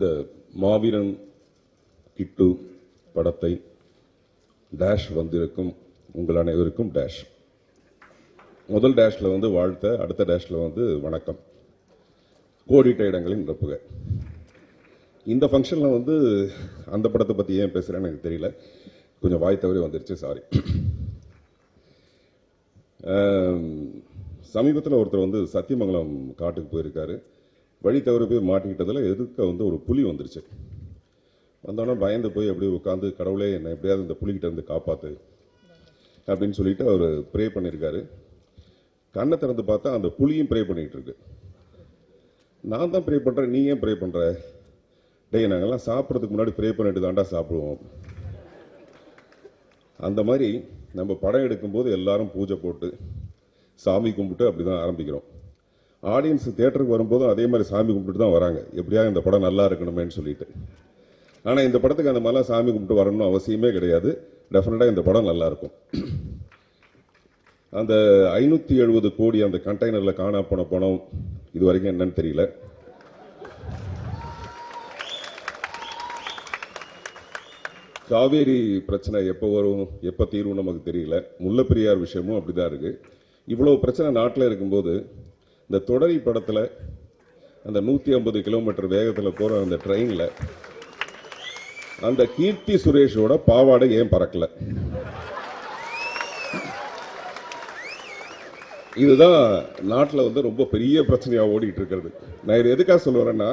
இந்த மாவீரன் கிட்டு படத்தை டேஷ் வந்திருக்கும். உங்கள் அனைவருக்கும் டேஷ் முதல் டேஷில் வந்து வாழ்த்த அடுத்த டேஷில் வந்து வணக்கம். கோடிட்ட இடங்களின் நிரப்புக. இந்த ஃபங்க்ஷனில் வந்து அந்த படத்தை பற்றி ஏன் பேசுகிறேன்னு எனக்கு தெரியல. கொஞ்சம் வாய் தவறி வந்துருச்சு சாரி சமீபத்தில் ஒருத்தர் வந்து சத்தியமங்கலம் காட்டுக்கு போயிருக்காரு. வழி தவறி போய் மாட்டிக்கிட்டதில் எதுக்க வந்து ஒரு புலி வந்துருச்சு? வந்தோடனே பயந்து போய் அப்படியே உட்காந்து கடவுளே என்னை எப்படியாவது இந்த புலிகிட்ட இருந்து காப்பாத்து அப்படின்னு சொல்லிட்டு அவர் ப்ரே பண்ணியிருக்காரு கண்ணை திறந்து பார்த்தா அந்த புலியும் ப்ரே பண்ணிட்டு இருக்கு. நான் தான் ப்ரே பண்ணுறேன் நீ ஏன் ப்ரே பண்ணுற டேய் நாங்கள்லாம் சாப்பிட்றதுக்கு முன்னாடி ப்ரே பண்ணிட்டு தாண்டா சாப்பிடுவோம். அந்த மாதிரி நம்ம படம் எடுக்கும்போது எல்லாரும் பூஜை போட்டு சாமி கும்பிட்டு அப்படி தான் ஆரம்பிக்கிறோம். ஆடியன்ஸ் தேட்டருக்கு வரும்போதும் அதே மாதிரி சாமி கும்பிட்டு தான் வராங்க. எப்படியா இந்த படம் நல்லா இருக்கணுமேன்னு சொல்லிட்டு. ஆனால் இந்த படத்துக்கு அந்த மாதிரிலாம் சாமி கும்பிட்டு வரணும்னு அவசியமே கிடையாது. டெஃபினட்டாக இந்த படம் நல்லாயிருக்கும் அந்த ஐநூற்றி எழுபது கோடி அந்த கண்டெய்னரில் காணா போன பணம் இது வரைக்கும் என்னன்னு தெரியல. காவேரி பிரச்சனை எப்போ வரும் எப்போ தீர்வும் நமக்கு தெரியல. முல்லைப்பெரியார் விஷயமும் அப்படிதான் இருக்குது இவ்வளோ பிரச்சனை நாட்டில் இருக்கும்போது இந்த தொடரி படத்தில் அந்த நூற்றி ஐம்பது கிலோமீட்டர் வேகத்தில் போகிற அந்த ட்ரெயினில் அந்த கீர்த்தி சுரேஷோட பாவாடை ஏன் பறக்கலை? இதுதான் நாட்டில் வந்து ரொம்ப பெரிய பிரச்சனையாக ஓடிட்டு இருக்கிறது. நான் இது எதுக்காக சொல்லுவேன்னா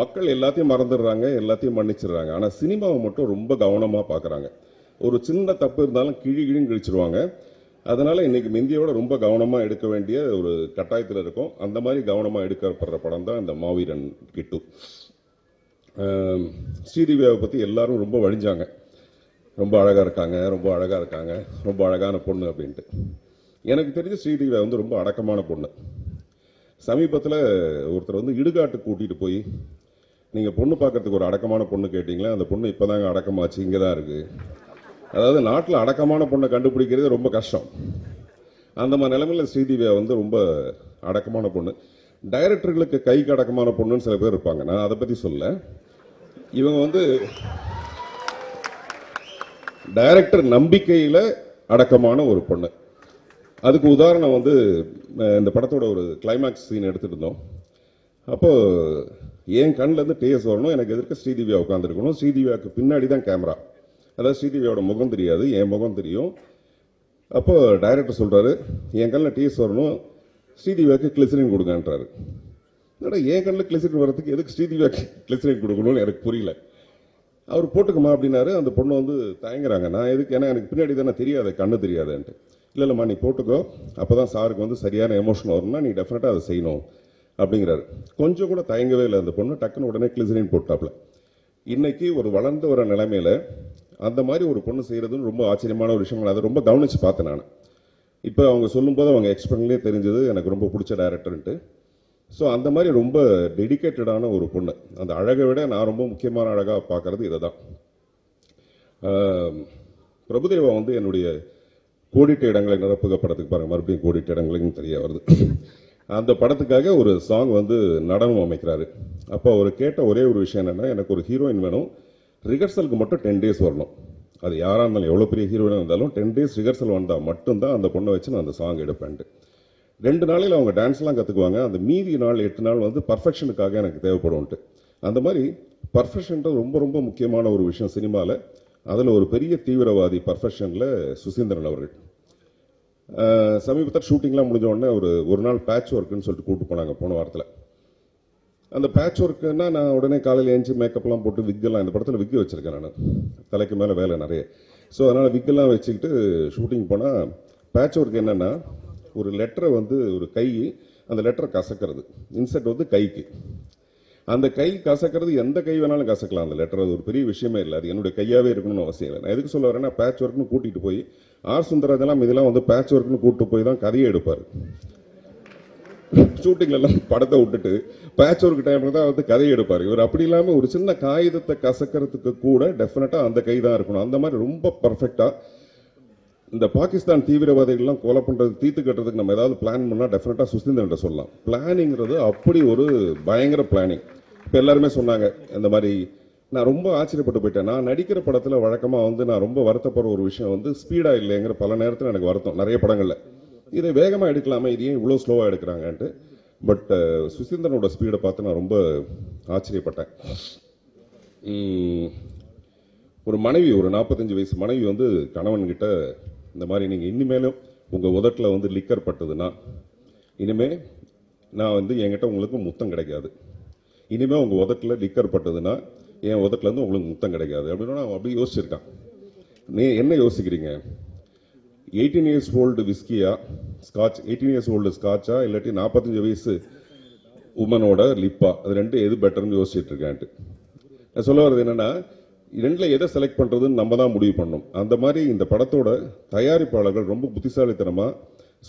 மக்கள் எல்லாத்தையும் மறந்துடுறாங்க எல்லாத்தையும் மன்னிச்சிடுறாங்க. ஆனால் சினிமாவை மட்டும் ரொம்ப கவனமாக பார்க்குறாங்க ஒரு சின்ன தப்பு இருந்தாலும் கிழி கிழின்னு கிழிச்சிருவாங்க. அதனால் இன்றைக்கி மிந்தியோட ரொம்ப கவனமாக எடுக்க வேண்டிய ஒரு கட்டாயத்தில் இருக்கும். அந்த மாதிரி கவனமாக எடுக்கப்படுற படம் தான் இந்த மாவீரன் கிட்டு. ஸ்ரீதேவியாவை பற்றி எல்லாரும் ரொம்ப வழிஞ்சாங்க. ரொம்ப அழகாக இருக்காங்க ரொம்ப அழகாக இருக்காங்க ரொம்ப அழகான பொண்ணு அப்படின்ட்டு. எனக்கு தெரிஞ்ச ஸ்ரீதேவியா வந்து ரொம்ப அடக்கமான பொண்ணு. சமீபத்தில் ஒருத்தர் வந்து இடுகாட்டுக்கு கூட்டிகிட்டு போய் நீங்கள் பொண்ணு பார்க்கறதுக்கு ஒரு அடக்கமான பொண்ணு கேட்டிங்களே அந்த பொண்ணு இப்போதாங்க அடக்கமாச்சு இங்கே தான் இருக்குது அதாவது நாட்டில் அடக்கமான பொண்ணை கண்டுபிடிக்கிறது ரொம்ப கஷ்டம். அந்த மாதிரி நிலைமையில் ஸ்ரீதிவ்யா வந்து ரொம்ப அடக்கமான பொண்ணு. டைரக்டர்களுக்கு கைக்கு அடக்கமான பொண்ணுன்னு சில பேர் இருப்பாங்க. நான் அதை பற்றி சொல்ல இவங்க வந்து டைரக்டர் நம்பிக்கையில் அடக்கமான ஒரு பொண்ணு. அதுக்கு உதாரணம் வந்து இந்த படத்தோட ஒரு கிளைமேக்ஸ் சீன் எடுத்துருந்தோம். இருந்தோம் அப்போ என் கண்ணுல இருந்து டேஸ் வரணும். எனக்கு எதிர்க்க ஸ்ரீதேவியா உட்காந்துருக்கணும் ஸ்ரீதிவ்யாவுக்கு பின்னாடி தான் கேமரா அதாவது ஸ்ரீதேவியோட முகம் தெரியாது என் முகம் தெரியும். அப்போ டைரக்டர் சொல்கிறாரு என் கண்ணில் டீஸ் வரணும் ஸ்ரீதிவ்யாவுக்கு கிளிசரின் கொடுங்கன்றாரு. என்னடா என் கண்ணில் கிளிசரின் வரதுக்கு எதுக்கு ஸ்ரீதிவ்யாவுக்கு கிளிசரின் கொடுக்கணும்னு எனக்கு புரியல. அவர் போட்டுக்குமா அப்படின்னாரு அந்த பொண்ணு வந்து தயங்குறாங்க. நான் எதுக்கு ஏன்னா எனக்கு பின்னாடி தானே தெரியாது கண்ணு தெரியாதுன்ட்டு. இல்லை இல்லைம்மா நீ போட்டுக்கோ. அப்போ தான் சாருக்கு வந்து சரியான எமோஷன் வரும்னா நீ டெஃபினட்டாக அதை செய்யணும் அப்படிங்கிறாரு. கொஞ்சம் கூட தயங்கவே இல்லை அந்த பொண்ணு டக்குன்னு உடனே கிளிசரின் போட்டாப்ல. இன்னைக்கு ஒரு வளர்ந்து வர நிலைமையில அந்த மாதிரி ஒரு பொண்ணு செய்யறதுன்னு ரொம்ப ஆச்சரியமான ஒரு விஷயம் அதை ரொம்ப கவனித்து பார்த்தேன் நான். இப்போ அவங்க சொல்லும்போது அவங்க எக்ஸ்பிரன்லேயே தெரிஞ்சது. எனக்கு ரொம்ப பிடிச்ச டேரக்டர்ன்ட்டு ஸோ அந்த மாதிரி ரொம்ப டெடிகேட்டடான ஒரு பொண்ணு. அந்த அழகை விட நான் ரொம்ப முக்கியமான அழகாக பார்க்கறது இதை தான் பிரபுதேவா வந்து என்னுடைய கோடிட்ட இடங்களை நிரப்புக படத்துக்கு பாருங்க. மறுபடியும் கோடிட்ட இடங்களையும் தெரிய வருது. அந்த படத்துக்காக ஒரு சாங் வந்து நடனம் அமைக்கிறாரு. அப்போ அவர் கேட்ட ஒரே ஒரு விஷயம் என்னென்னா எனக்கு ஒரு ஹீரோயின் வேணும். ரிஹர்சலுக்கு மட்டும் டென் டேஸ் வரணும். அது யாராக இருந்தாலும் எவ்வளோ பெரிய ஹீரோயினாக இருந்தாலும் டென் டேஸ் ரிஹர்சல் வந்தால் மட்டும்தான் அந்த பொண்ணை வச்சு நான் அந்த சாங் எடுப்பேன்ட்டு. ரெண்டு நாளையில் அவங்க டான்ஸ்லாம் கற்றுக்குவாங்க அந்த மீதி நாள் எட்டு நாள் வந்து பர்ஃபெக்ஷனுக்காக எனக்கு தேவைப்படும்ன்ட்டு அந்த மாதிரி பர்ஃபெக்ஷன்றது ரொம்ப ரொம்ப முக்கியமான ஒரு விஷயம் சினிமாவில் அதில் ஒரு பெரிய தீவிரவாதி பர்ஃபெக்ஷனில் சுசீந்திரன் அவர்கள். சமீபத்தில் ஷூட்டிங்லாம் முடிஞ்ச உடனே ஒரு ஒரு நாள் பேட்ச் ஒர்க்குன்னு சொல்லிட்டு கூப்பிட்டு போனாங்க போன வாரத்தில். அந்த பேட்ச் ஒர்க்குன்னா நான் உடனே காலையில் ஏஞ்சி மேக்கப்லாம் போட்டு விக்கெல்லாம் இந்த படத்தில் விக்கு வச்சுருக்கேன் நான். தலைக்கு மேலே வேலை நிறைய. ஸோ அதனால் விக்கெல்லாம் வச்சுக்கிட்டு ஷூட்டிங் போனால் பேட்ச் ஒர்க் என்னென்னா ஒரு லெட்டரை வந்து ஒரு கை அந்த லெட்டரை கசக்கிறது. இன்செர்ட் வந்து கைக்கு. அந்த கை கசக்கிறது எந்த கை வேணாலும் கசக்கலாம். அந்த லெட்டர் அது ஒரு பெரிய விஷயமே இல்லை. அது என்னுடைய கையாகவே இருக்கணும்னு அவசியம் இல்லை. நான் எதுக்கு சொல்ல வரேன்னா பேட்ச் ஒர்க்னு கூட்டிகிட்டு போய் ஆர் சுந்தரராஜெல்லாம் இதெல்லாம் வந்து பேட்ச் ஒர்க்னு கூப்பிட்டு போய் தான் கதையை எடுப்பார். ஷூட்டிங்லெல்லாம் படத்தை விட்டுட்டு பேட்ச் ஒர்க் டைமில் தான் வந்து கதையை எடுப்பார். இவர் அப்படி இல்லாமல் ஒரு சின்ன காகிதத்தை கசக்கிறதுக்கு கூட டெஃபினட்டாக அந்த கை தான் இருக்கணும். அந்த மாதிரி ரொம்ப பர்ஃபெக்டாக இந்த பாகிஸ்தான் தீவிரவாதிகள்லாம் கொலை பண்ணுறது தீர்த்து கட்டுறதுக்கு நம்ம ஏதாவது பிளான் பண்ணால் டெஃபினட்டாக சுஸ்திந்திரன் சொல்லலாம். பிளானிங்கிறது அப்படி ஒரு பயங்கர பிளானிங் இப்போ எல்லாருமே சொன்னாங்க இந்த மாதிரி நான் ரொம்ப ஆச்சரியப்பட்டு போயிட்டேன். நான் நடிக்கிற படத்தில் வழக்கமாக வந்து நான் ரொம்ப வருத்தப்படுற ஒரு விஷயம் வந்து ஸ்பீடாக இல்லைங்கிற பல நேரத்தில் எனக்கு வருத்தம். நிறைய படங்களில். இதை வேகமாக எடுக்கலாமே? இது ஏன் இவ்வளோ ஸ்லோவாக எடுக்கிறாங்கன்ட்டு. பட் சுசீந்திரனோட ஸ்பீடை பார்த்து நான் ரொம்ப ஆச்சரியப்பட்டேன். ஒரு மனைவி ஒரு நாற்பத்தஞ்சு வயசு மனைவி வந்து கணவன்கிட்ட இந்த மாதிரி நீங்கள் இனிமேலும் உங்கள் உதட்டில் வந்து லிக்கர் பட்டதுன்னா இனிமே நான் வந்து என்கிட்ட உங்களுக்கு முத்தம் கிடைக்காது. இனிமேல் உங்கள் உதட்டில் லிக்கர் பட்டதுன்னா என் உதட்டிலேருந்து உங்களுக்கு முத்தம் கிடைக்காது. அப்படின்னு நான் அப்படி யோசிச்சிருக்கான். நீ என்ன யோசிக்கிறீங்க? எயிட்டீன் இயர்ஸ் ஓல்டு விஸ்கியா ஸ்காட்ச் எயிட்டீன் இயர்ஸ் ஓல்டு ஸ்காட்சா இல்லாட்டி நாற்பத்தஞ்சு வயசு உமனோட லிப்பா அது ரெண்டு எது பெட்டர்னு யோசிச்சுட்டு இருக்கேன்ட்டு நான் சொல்ல வர்றது என்னென்னா ரெண்டில் எதை செலக்ட் பண்ணுறதுன்னு நம்ம தான் முடிவு பண்ணோம் அந்த மாதிரி இந்த படத்தோட தயாரிப்பாளர்கள் ரொம்ப புத்திசாலித்தனமாக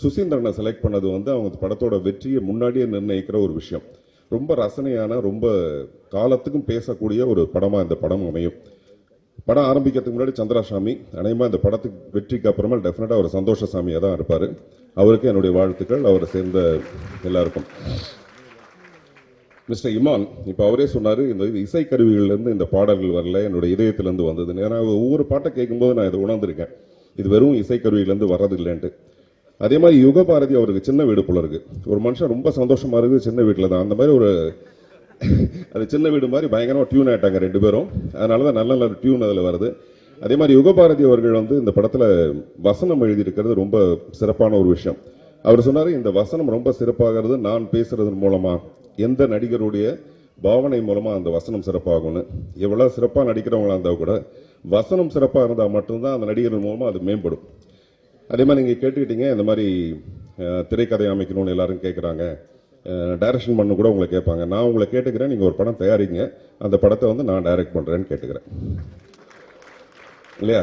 சுசீந்திரனை செலக்ட் பண்ணது வந்து அவங்க படத்தோட வெற்றியை முன்னாடியே நிர்ணயிக்கிற ஒரு விஷயம். ரொம்ப ரசனையான ரொம்ப காலத்துக்கும் பேசக்கூடிய ஒரு படமாக இந்த படம் அமையும். படம் ஆரம்பிக்கிறதுக்கு முன்னாடி சந்திராசாமி அனைமா இந்த படத்துக்கு வெற்றிக்கு அப்புறமா டெஃபினட்டாக அவர் சந்தோஷசாமியாக தான் இருப்பார். அவருக்கு என்னுடைய வாழ்த்துக்கள். அவரை சேர்ந்த எல்லாருக்கும். மிஸ்டர் இமான் இப்போ அவரே சொன்னார் இந்த இது இசைக்கருவிகள்லேருந்து இந்த பாடல்கள் வரல என்னுடைய இதயத்திலேருந்து வந்தது ஏன்னா ஒவ்வொரு பாட்டை கேட்கும்போது நான் இதை உணர்ந்திருக்கேன். இது வெறும் இசைக்கருவியிலேருந்து வர்றது இல்லைன்ட்டு அதே மாதிரி யுகபாரதி அவருக்கு சின்ன வீடு போல இருக்கு. ஒரு மனுஷன் ரொம்ப சந்தோஷமாக இருக்குது சின்ன வீட்டில் தான். அந்த மாதிரி ஒரு அது சின்ன வீடு மாதிரி பயங்கரமாக டியூன் ஆயிட்டாங்க ரெண்டு பேரும். அதனால தான் நல்ல நல்ல டியூன் அதில் வருது. அதே மாதிரி யுகபாரதி அவர்கள் வந்து இந்த படத்தில் வசனம் எழுதியிருக்கிறது ரொம்ப சிறப்பான ஒரு விஷயம். அவர் சொன்னார் இந்த வசனம் ரொம்ப சிறப்பாகிறது நான் பேசுறதன் மூலமாக எந்த நடிகருடைய பாவனை மூலமாக அந்த வசனம் சிறப்பாகும்னு. எவ்வளோ சிறப்பாக நடிக்கிறவங்களா இருந்தால் கூட வசனம் சிறப்பாக இருந்தால் மட்டும்தான் அந்த நடிகர் மூலமாக அது மேம்படும். அதே மாதிரி நீங்கள் கேட்டுக்கிட்டீங்க இந்த மாதிரி திரைக்கதை அமைக்கணும்னு எல்லாரும் கேட்குறாங்க டைரக்ஷன் பண்ண கூட உங்களை கேட்பாங்க. நான் உங்களை கேட்டுக்கிறேன். நீங்கள் ஒரு படம் தயாரிங்க. அந்த படத்தை வந்து நான் டைரக்ட் பண்ணுறேன்னு கேட்டுக்கிறேன். இல்லையா?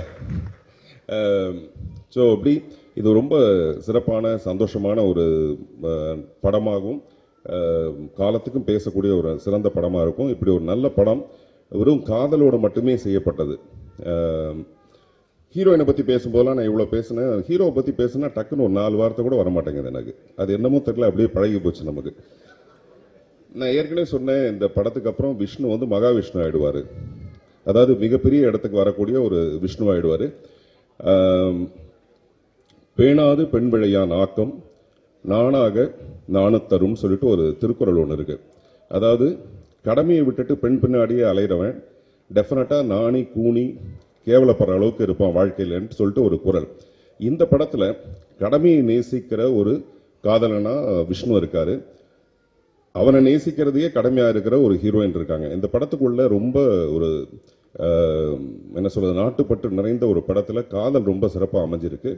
ஸோ அப்படி இது ரொம்ப சிறப்பான சந்தோஷமான ஒரு படமாகவும் காலத்துக்கும் பேசக்கூடிய ஒரு சிறந்த படமாக இருக்கும். இப்படி ஒரு நல்ல படம் வெறும் காதலோடு மட்டுமே செய்யப்பட்டது. ஹீரோயினை பற்றி பேசும்போதெல்லாம் நான் இவ்வளோ பேசினேன். ஹீரோவை பற்றி பேசுனா டக்குன்னு ஒரு நாலு வார்த்தை கூட வர மாட்டேங்குது எனக்கு. அது என்னமோ தெரியல அப்படியே பழகி போச்சு நமக்கு. நான் ஏற்கனவே சொன்னேன் இந்த படத்துக்கு அப்புறம் விஷ்ணு வந்து மகாவிஷ்ணு ஆகிடுவார் அதாவது மிகப்பெரிய இடத்துக்கு வரக்கூடிய ஒரு விஷ்ணு ஆகிடுவார் பேணாது பெண் விழையான் ஆக்கம் நானாக நாணத்தரும் சொல்லிட்டு ஒரு திருக்குறள் ஒன்று இருக்குது அதாவது கடமையை விட்டுட்டு பெண் பின்னாடியே அலைகிறவன் டெஃபினட்டாக நாணி கூனி கேவலப்படுற அளவுக்கு இருப்பான் வாழ்க்கையிலன்னு சொல்லிட்டு ஒரு குரல். இந்த படத்தில் கடமையை நேசிக்கிற ஒரு காதலனா விஷ்ணு இருக்கார். அவனை நேசிக்கிறதையே கடமையாக இருக்கிற ஒரு ஹீரோயின் இருக்காங்க. இந்த படத்துக்குள்ளே ரொம்ப ஒரு என்ன சொல்கிறது நாட்டுப்பற்று நிறைந்த ஒரு படத்தில் காதல் ரொம்ப சிறப்பாக அமைஞ்சிருக்கு.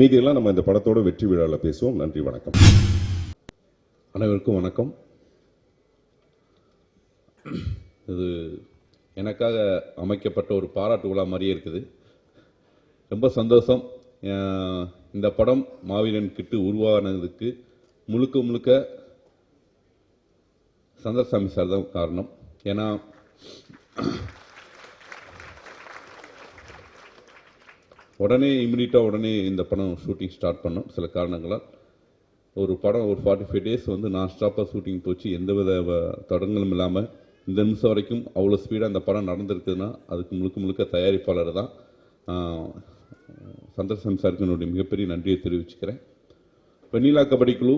மீதியெல்லாம் நம்ம இந்த படத்தோட வெற்றி விழாவில் பேசுவோம். நன்றி வணக்கம். அனைவருக்கும் வணக்கம். இது எனக்காக அமைக்கப்பட்ட ஒரு பாராட்டு விழா மாதிரியே இருக்குது. ரொம்ப சந்தோஷம். இந்த படம் மாவீரன் கிட்டு உருவானதுக்கு முழுக்க முழுக்க சந்தர்சாமி சார் தான் காரணம். ஏன்னா உடனே இமிடியட்டாக உடனே இந்த படம் ஷூட்டிங் ஸ்டார்ட் பண்ணோம் சில காரணங்களால். ஒரு படம் ஒரு ஃபார்ட்டி ஃபைவ் டேஸ் வந்து நான் ஸ்டாப்பாக ஷூட்டிங் போச்சு. எந்த வித தடங்களும் இல்லாமல் இந்த நிமிஷம் வரைக்கும் அவ்வளோ ஸ்பீடாக அந்த படம் நடந்திருக்குதுன்னா அதுக்கு முழுக்க முழுக்க தயாரிப்பாளர் தான் சந்தர்சன் சாருக்கு என்னுடைய மிகப்பெரிய நன்றியை தெரிவிச்சுக்கிறேன். வெண்ணிலா கபடி குழு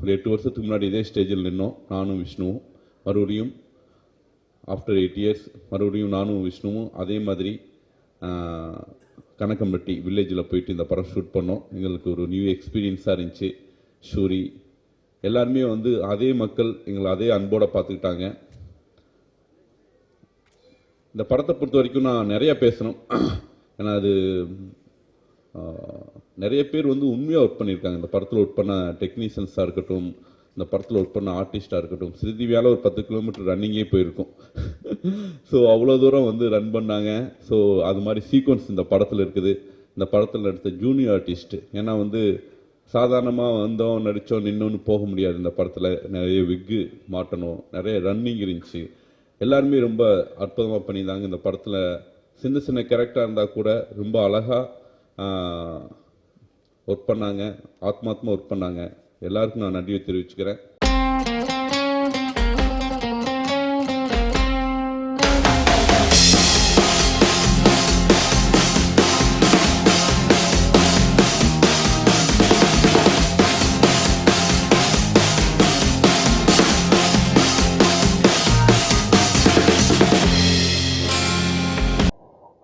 ஒரு எட்டு வருஷத்துக்கு முன்னாடி இதே ஸ்டேஜில் நின்னோம். நானும் விஷ்ணுவும் மறுபடியும் ஆஃப்டர் எயிட் இயர்ஸ் மறுபடியும் நானும் விஷ்ணுவும் அதே மாதிரி கணக்கம்பட்டி வில்லேஜில் போயிட்டு இந்த படம் ஷூட் பண்ணோம். எங்களுக்கு ஒரு நியூ எக்ஸ்பீரியன்ஸாக இருந்துச்சு. ஷூரி எல்லாருமே வந்து அதே மக்கள் எங்களை அதே அன்போட பார்த்துக்கிட்டாங்க. இந்த படத்தை பொறுத்த வரைக்கும் நான் நிறையா பேசணும். ஏன்னா அது நிறைய பேர் வந்து உண்மையாக ஒர்க் பண்ணியிருக்காங்க. இந்த படத்தில் ஒர்க் பண்ண டெக்னீஷியன்ஸாக இருக்கட்டும் இந்த படத்தில் ஒர்க் பண்ண ஆர்டிஸ்டாக இருக்கட்டும் சிறுதிவியால் ஒரு பத்து கிலோமீட்டர் ரன்னிங்கே போயிருக்கும். ஸோ அவ்வளோ தூரம் வந்து ரன் பண்ணாங்க. ஸோ அது மாதிரி சீக்வன்ஸ் இந்த படத்தில் இருக்குது. இந்த படத்தில் நடித்த ஜூனியர் ஆர்டிஸ்ட் ஏன்னா வந்து சாதாரணமாக வந்தோம் நடித்தோம் நின்னோன்னு போக முடியாது. இந்த படத்தில் நிறைய விக்கு மாட்டணும் நிறைய ரன்னிங் இருந்துச்சு. எல்லாருமே ரொம்ப அற்புதமாக பண்ணியிருந்தாங்க. இந்த படத்தில் சின்ன சின்ன கேரக்டராக இருந்தால் கூட ரொம்ப அழகாக ஒர்க் பண்ணாங்க. ஆத்மாத்மா ஒர்க் பண்ணாங்க. எல்லாருக்கும் நான் நன்றியை தெரிவிச்சுக்கிறேன்.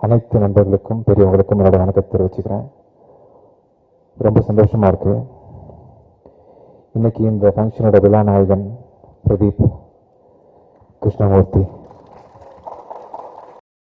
அனைத்து நண்பர்களுக்கும் பெரியவங்களுக்கும் என்னோட வணக்கத்தை தெரிவிச்சுக்கிறேன். ரொம்ப சந்தோஷமாக இருக்குது இன்னைக்கு இந்த ஃபங்க்ஷனோட விழா நாயகன் பிரதீப் கிருஷ்ணமூர்த்தி